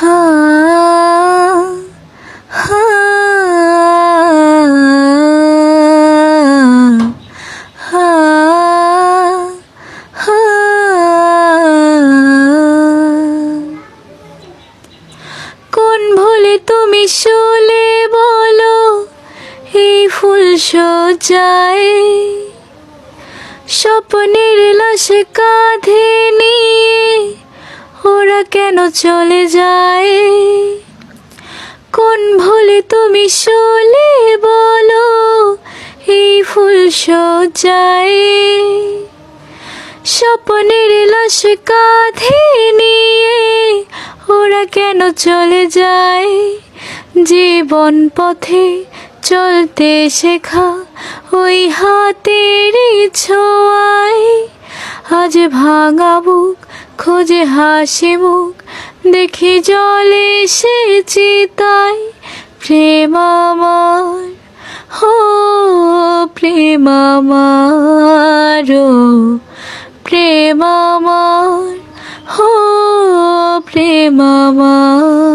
হা হা কোন তুমি শুলে বলো ফুল স্বপ্নের লাশ কাঁধে ওরা কেন চলে যায়? কোন ভুলে তুমি শুলে বলো? এই ফুল সজায় স্বপ্নের লাশ কাঁধে নিয়ে ওরা কেন চলে যায়? জীবন পথে চলতে শেখা ওই হাতের ছোঁয়ায় আজ ভাঙা বুক খোঁজে হাসি মুখ, দেখি জলে সে চিতাই প্রেম আমার হো প্রেম আমার প্রেম আমার হো প্রেম আমার।